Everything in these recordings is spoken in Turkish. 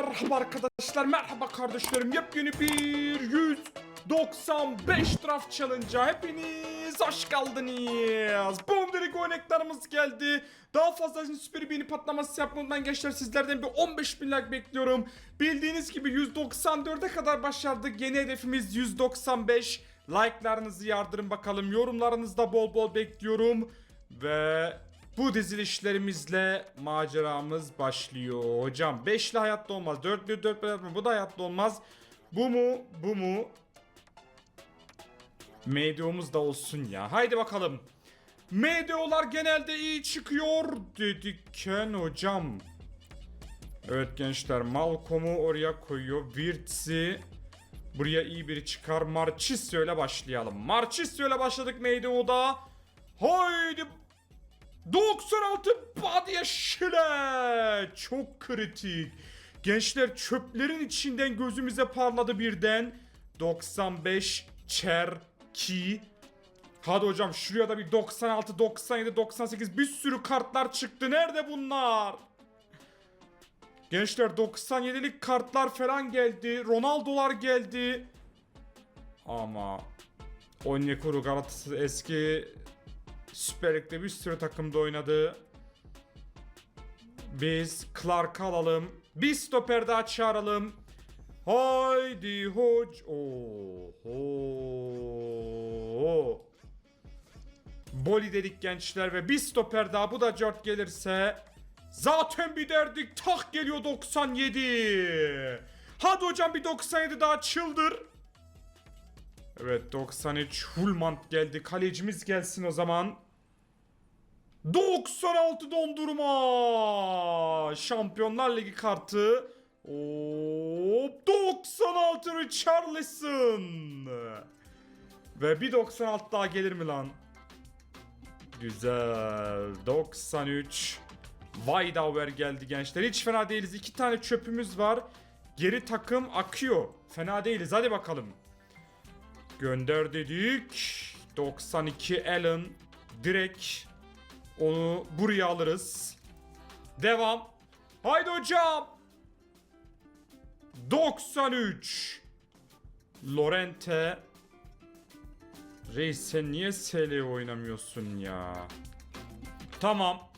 Merhaba arkadaşlar, merhaba kardeşlerim. Yepyeni bir 195 draft challenge'a hepiniz hoş geldiniz. Boom dedik oynaklarımız geldi. Daha fazla süper beğeni patlaması unutmayın gençler. Sizlerden bir 15 bin like bekliyorum. Bildiğiniz gibi 194'e kadar başardık. Yeni hedefimiz 195. Like'larınızı yardırın bakalım. Yorumlarınızda bol bol bekliyorum. Ve bu dizilişlerimizle maceramız başlıyor. Hocam 5'li hayatta olmaz. 4'lü 4 yapma. Bu da hayatta olmaz. Bu mu? Bu mu? Medyomuz da olsun ya. Haydi bakalım. Medyolar genelde iyi çıkıyor dedikken hocam. Evet gençler Malcolm'u oraya koyuyor. Wirtz'i buraya iyi biri çıkar. Marchisio ile başlayalım. Marchisio ile başladık Medyo'da. Haydi 96 Badia Şile. Çok kritik. Gençler çöplerin içinden gözümüze parladı birden. 95 Cherki. Hadi hocam şuraya da bir 96, 97, 98 bir sürü kartlar çıktı. Nerede bunlar? Gençler 97'lik kartlar falan geldi. Ronaldo'lar geldi. Ama Onyekuru Galatasaray eski Süper Lig'de bir sürü takımda oynadı. Biz Clark alalım. Bir stoper daha çağıralım. Haydi hoc. Oho. Boli dedik gençler ve bir stoper daha bu da cört gelirse zaten bir derdik tak geliyor 97. Hadi hocam bir 97 daha çıldır. Evet 93 Hulmant geldi. Kalecimiz gelsin o zaman. 96 dondurma. Şampiyonlar Ligi kartı. Hop 96 Richarlison. Ve bir 96 daha gelir mi lan? Güzel. 93. Weidauer geldi gençler. Hiç fena değiliz. İki tane çöpümüz var. Geri takım akıyor. Fena değiliz. Hadi bakalım. Gönder dedik. 92 Allen. Direkt onu buraya alırız. Devam. Haydi hocam. 93. Lorente. Reis sen niye SL oynamıyorsun ya? Tamam.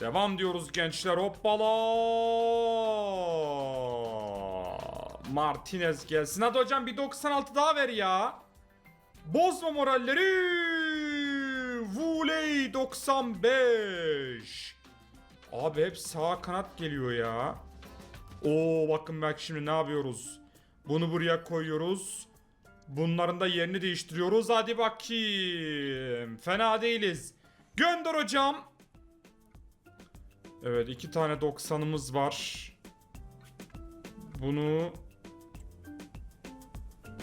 Devam diyoruz gençler. Hoppala. Martinez gelsin. Hadi hocam bir 96 daha ver ya. Bozma moralleri. Vuley 95. Abi hep sağ kanat geliyor ya. Oo bakın bak şimdi ne yapıyoruz. Bunu buraya koyuyoruz. Bunların da yerini değiştiriyoruz. Hadi bakayım. Fena değiliz. Gönder hocam. Evet iki tane 90'ımız var. Bunu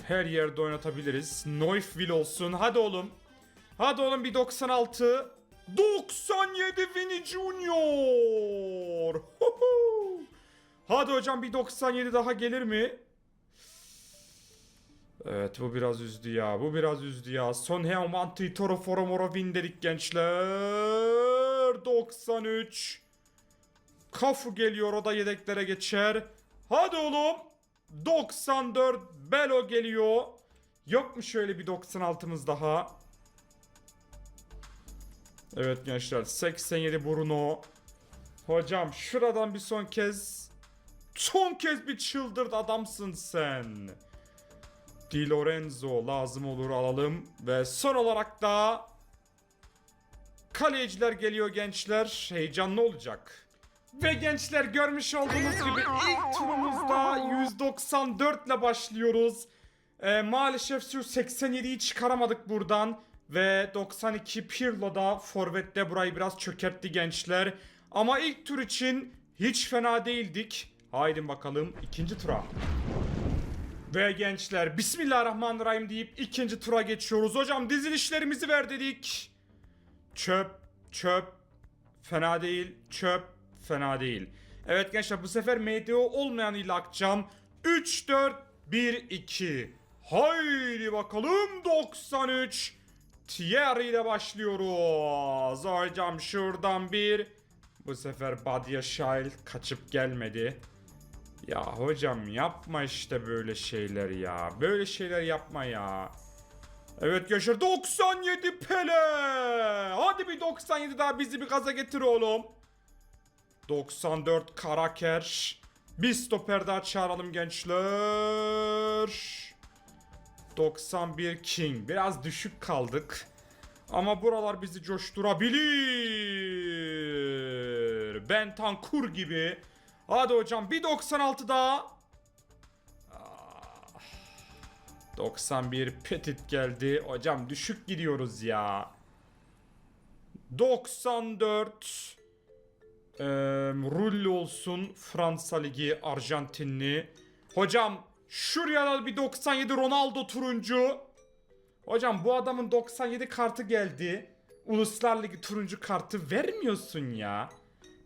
her yerde oynatabiliriz. Neufville olsun. Hadi oğlum. Hadi oğlum bir 96. 97 Vini Junior. Hadi hocam bir 97 daha gelir mi? Evet bu biraz üzdü ya. Bu biraz üzdü ya. Son Heomanti Toro Foro Moro Win dedik gençler. 93. Kafu geliyor o da yedeklere geçer. Hadi oğlum. 94 Belo geliyor. Yok mu şöyle bir 96'mız daha? Evet gençler 87 Bruno. Hocam şuradan bir son kez son kez bir çıldırt adamsın sen. Di Lorenzo lazım olur alalım ve son olarak da kaleciler geliyor gençler. Heyecanlı olacak. Ve gençler görmüş olduğunuz gibi ilk turumuzda 194 ile başlıyoruz. Ee, maalesef şu 87'yi çıkaramadık buradan. Ve 92 Pirlo da forvette burayı biraz çökertti gençler. Ama ilk tur için hiç fena değildik. Haydi bakalım ikinci tura. Ve gençler Bismillahirrahmanirrahim deyip ikinci tura geçiyoruz. Hocam dizilişlerimizi ver dedik. Çöp, çöp, fena değil, çöp, fena değil. Evet gençler bu sefer MDO olmayan ile akacağım. 3, 4, 1, 2. Haydi bakalım 93. Thierry ile başlıyoruz. Hocam şuradan bir. Bu sefer Badia Şail kaçıp gelmedi. Ya hocam yapma işte böyle şeyler ya. Böyle şeyler yapma ya. Evet Yaşar 97 Pele. Hadi bir 97 daha bizi bir gaza getir oğlum. 94 Karaker. Bir stoper daha çağıralım gençler. 91 King. Biraz düşük kaldık. Ama buralar bizi coşturabilir. Bentancur gibi. Hadi hocam bir 96 daha. Ah. 91 Petit geldi. Hocam düşük gidiyoruz ya. 94 ee, Rulli olsun Fransa Ligi Arjantinli. Hocam şuraya bir 97 Ronaldo turuncu. Hocam bu adamın 97 kartı geldi. Uluslar Ligi turuncu kartı vermiyorsun ya.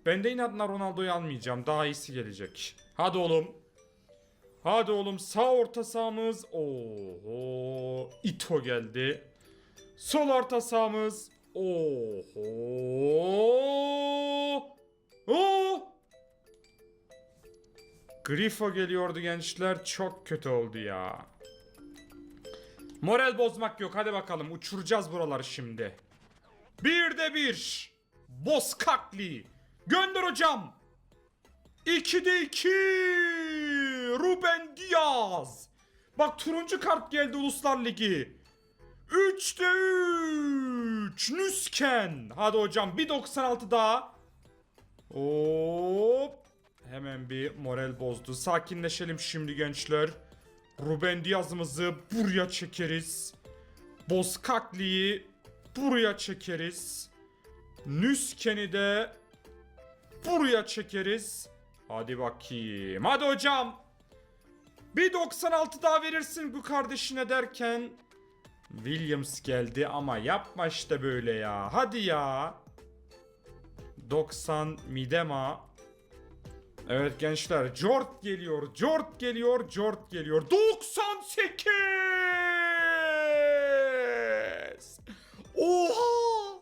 Ben de inatla Ronaldo'yu almayacağım. Daha iyisi gelecek. Hadi oğlum. Hadi oğlum sağ orta sahamız. Oho. Ito geldi. Sol orta sahamız. Oho. Grifo geliyordu gençler. Çok kötü oldu ya. Moral bozmak yok. Hadi bakalım. Uçuracağız buraları şimdi. Bir de bir. Boskakli. Gönder hocam. 2'de 2. Ruben Diaz. Bak turuncu kart geldi Uluslar Ligi. 3'te 3. Nüsken. Hadi hocam bir 96 daha. Hop. Hemen bir moral bozdu. Sakinleşelim şimdi gençler. Ruben Diaz'ımızı buraya çekeriz. Boskakli'yi buraya çekeriz. Nüsken'i de buraya çekeriz. Hadi bakayım. Hadi hocam. Bir 96 daha verirsin bu kardeşine derken Williams geldi ama yapma işte böyle ya. Hadi ya. 90 Midema. Evet gençler. Jort geliyor. Jort geliyor. Jort geliyor. 98. Oha!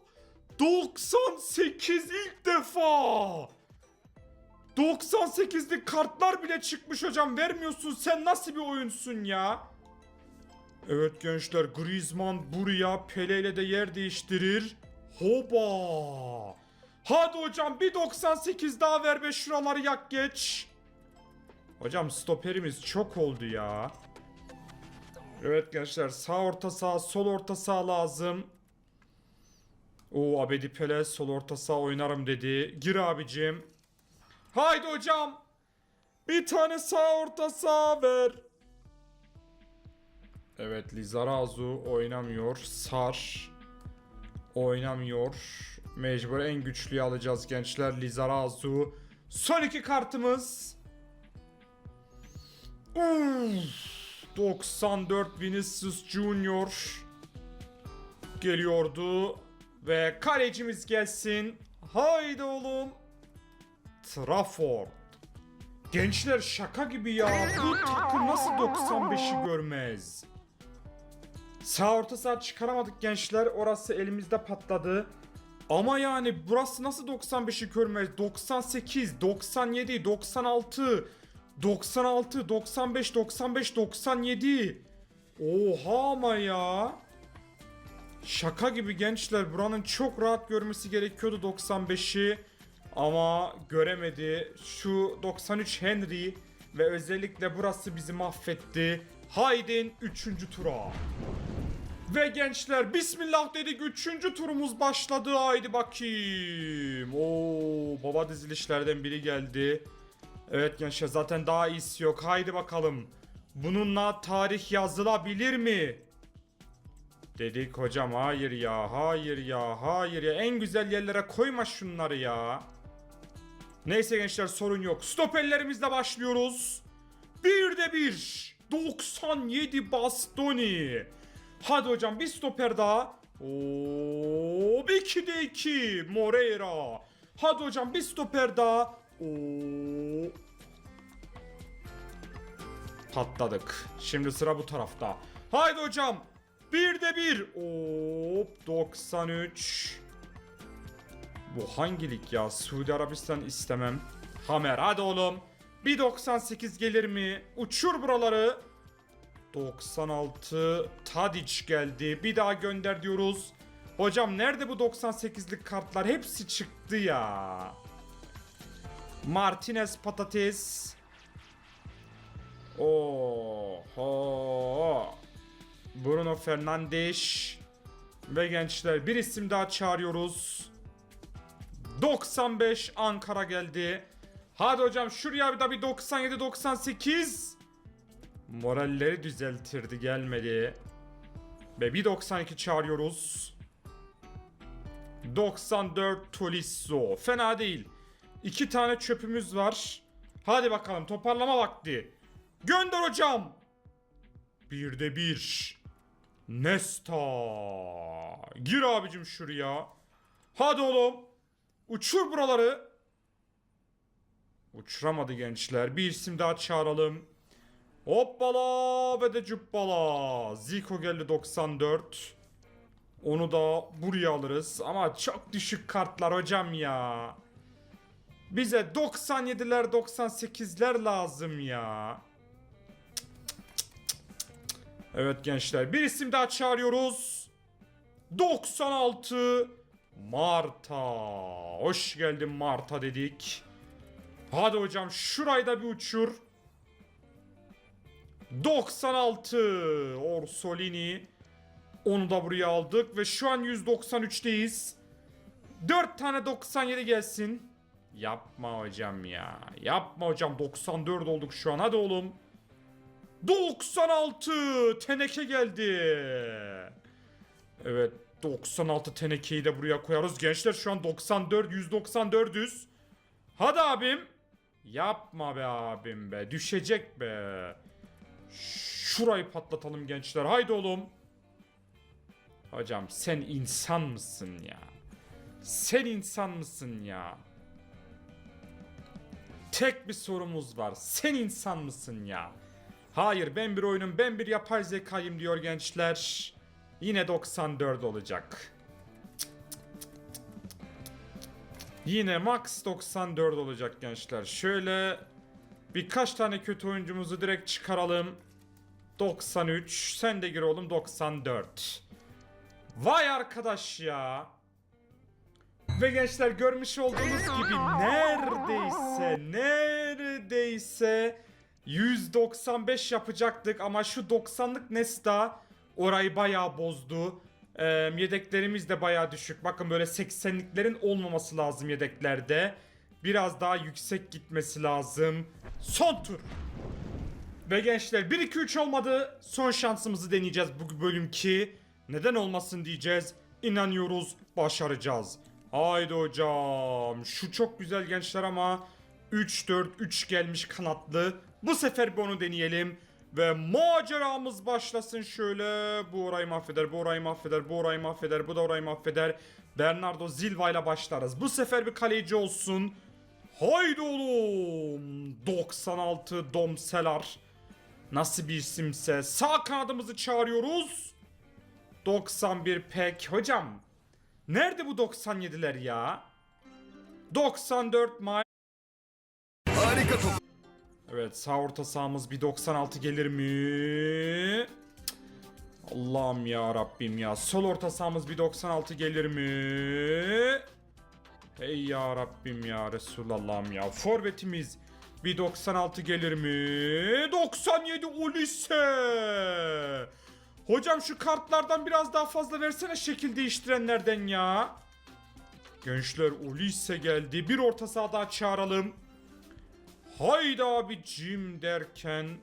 98 ilk defa. 98'lik kartlar bile çıkmış hocam. Vermiyorsun. Sen nasıl bir oyunsun ya? Evet gençler Griezmann buraya Pele ile de yer değiştirir. Hoba! Hadi hocam bir 98 daha ver be şuraları yak geç. Hocam stoperimiz çok oldu ya. Evet gençler sağ orta sağ sol orta sağ lazım. O Abedi Pele sol orta sağ oynarım dedi. Gir abicim. Haydi hocam. Bir tane sağ orta sağ ver. Evet Lizarazu oynamıyor. Sar oynamıyor. Mecbur en güçlüyü alacağız gençler. Lizarazu. Son iki kartımız. Uf, 94 Vinicius Junior geliyordu. Ve kalecimiz gelsin. Haydi oğlum. Trafford. Gençler şaka gibi ya. Bu takım nasıl 95'i görmez? Sağ orta saha çıkaramadık gençler. Orası elimizde patladı. Ama yani burası nasıl 95'i görmez? 98, 97, 96, 96, 95, 95, 97. Oha ama ya. Şaka gibi gençler. Buranın çok rahat görmesi gerekiyordu 95'i. Ama göremedi. Şu 93 Henry ve özellikle burası bizi mahvetti. Haydin 3. tura. Ve gençler bismillah dedik 3. turumuz başladı haydi bakayım. Oo baba dizilişlerden biri geldi. Evet gençler zaten daha iyisi yok haydi bakalım. Bununla tarih yazılabilir mi? Dedik hocam hayır ya hayır ya hayır ya en güzel yerlere koyma şunları ya. Neyse gençler sorun yok. Stoperlerimizle başlıyoruz. Bir de bir. 97 Bastoni. Hadi hocam bir stoper daha. Oo, 2 de 2 Moreira. Hadi hocam bir stoper daha. Oo. Patladık. Şimdi sıra bu tarafta. Haydi hocam. Bir de bir. Hop 93. Bu hangi lig ya? Suudi Arabistan istemem. Hamer hadi oğlum. Bir 98 gelir mi? Uçur buraları. 96 Tadic geldi. Bir daha gönder diyoruz. Hocam nerede bu 98'lik kartlar? Hepsi çıktı ya. Martinez patates. Oho. Bruno Fernandes. Ve gençler bir isim daha çağırıyoruz. 95 Ankara geldi. Hadi hocam şuraya bir da bir 97 98. Moralleri düzeltirdi gelmedi. Ve bir 92 çağırıyoruz. 94 Tolisso. Fena değil. İki tane çöpümüz var. Hadi bakalım toparlama vakti. Gönder hocam. Bir de bir. Nesta. Gir abicim şuraya. Hadi oğlum. Uçur buraları. Uçuramadı gençler. Bir isim daha çağıralım. Hoppala ve de cübbala. Zico geldi 94. Onu da buraya alırız. Ama çok düşük kartlar hocam ya. Bize 97'ler 98'ler lazım ya. Evet gençler bir isim daha çağırıyoruz. 96 Marta. Hoş geldin Marta dedik. Hadi hocam şurayı da bir uçur. 96 Orsolini. Onu da buraya aldık ve şu an 193'teyiz. 4 tane 97 gelsin. Yapma hocam ya. Yapma hocam 94 olduk şu an hadi oğlum. 96 teneke geldi. Evet 96 tenekeyi de buraya koyarız. Gençler şu an 94 194'üz. Hadi abim. Yapma be abim be. Düşecek be. Şurayı patlatalım gençler. Haydi oğlum. Hocam sen insan mısın ya? Sen insan mısın ya? Tek bir sorumuz var. Sen insan mısın ya? Hayır ben bir oyunum ben bir yapay zekayım diyor gençler. Yine 94 olacak. Yine max 94 olacak gençler. Şöyle birkaç tane kötü oyuncumuzu direkt çıkaralım. 93. Sen de gir oğlum 94. Vay arkadaş ya. Ve gençler görmüş olduğunuz gibi neredeyse neredeyse 195 yapacaktık ama şu 90'lık Nesta orayı bayağı bozdu. Ee, yedeklerimiz de bayağı düşük. Bakın böyle 80'liklerin olmaması lazım yedeklerde. Biraz daha yüksek gitmesi lazım. Son tur. Ve gençler 1-2-3 olmadı. Son şansımızı deneyeceğiz bu bölümki. Neden olmasın diyeceğiz. İnanıyoruz başaracağız. Haydi hocam. Şu çok güzel gençler ama 3-4-3 gelmiş kanatlı. Bu sefer bir onu deneyelim. Ve maceramız başlasın şöyle. Bu orayı mahveder, bu orayı mahveder, bu orayı mahveder, bu da orayı mahveder. Bernardo Silva ile başlarız. Bu sefer bir kaleci olsun. Haydi oğlum. 96 Domselar. Nasıl bir isimse sağ kanadımızı çağırıyoruz. 91 pek. Hocam nerede bu 97'ler ya? 94 may. Harika top. Evet sağ orta sahamız bir 96 gelir mi? Allah'ım ya Rabbim ya. Sol orta sahamız bir 96 gelir mi? Hey ya Rabbim ya Resulallah'ım ya. Forvetimiz bir 96 gelir mi? 97 Ulisse. Hocam şu kartlardan biraz daha fazla versene şekil değiştirenlerden ya. Gençler Ulisse geldi. Bir orta saha daha çağıralım. Haydi abicim derken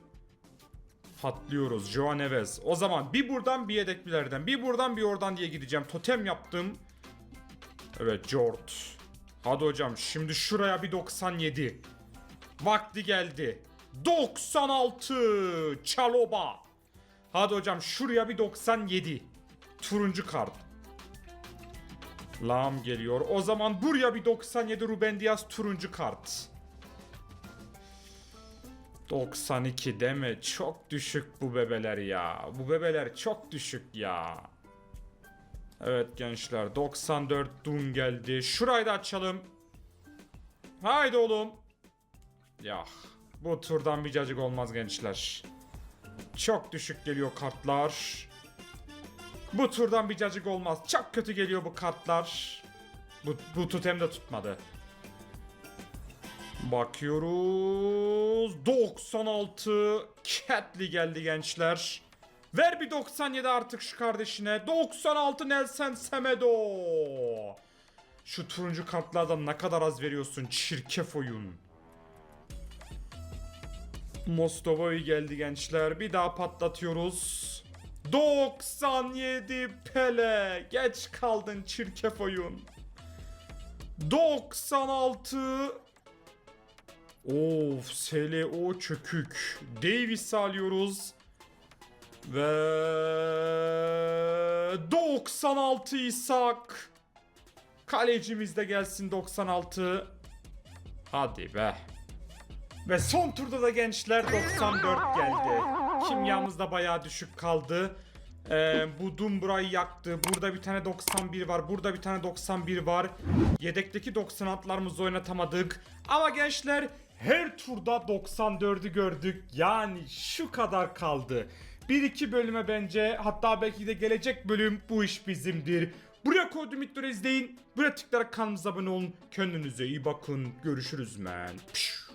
patlıyoruz. Joao Neves. O zaman bir buradan bir yedeklilerden, bir buradan bir oradan diye gideceğim. Totem yaptım. Evet Jort. Hadi hocam şimdi şuraya bir 97. Vakti geldi. 96 Çaloba. Hadi hocam şuraya bir 97. Turuncu kart. Lam geliyor. O zaman buraya bir 97 Ruben Diaz turuncu kart. 92 deme çok düşük bu bebeler ya. Bu bebeler çok düşük ya. Evet gençler 94 Dun geldi. Şurayı da açalım. Haydi oğlum. Ya Bu turdan bir cacık olmaz gençler. Çok düşük geliyor kartlar. Bu turdan bir cacık olmaz. Çok kötü geliyor bu kartlar. Bu, bu totem de tutmadı. Bakıyoruz. 96 Catly geldi gençler. Ver bir 97 artık şu kardeşine. 96 Nelson Semedo. Şu turuncu kartlardan ne kadar az veriyorsun çirkef oyun. Mostovoy geldi gençler. Bir daha patlatıyoruz. 97 Pele. Geç kaldın çirkef oyun. 96 Of SLO çökük. Davis alıyoruz. Ve 96 İshak. Kalecimiz de gelsin 96. Hadi be. Ve son turda da gençler 94 geldi. Kimyamız da bayağı düşük kaldı. Ee, bu Dumbra'yı yaktı. Burada bir tane 91 var. Burada bir tane 91 var. Yedekteki 96'larımızı oynatamadık. Ama gençler her turda 94'ü gördük. Yani şu kadar kaldı. Bir iki bölüme bence hatta belki de gelecek bölüm bu iş bizimdir. Buraya koyduğum izleyin. Buraya tıklayarak kanalımıza abone olun. Kendinize iyi bakın. Görüşürüz men. Pşş.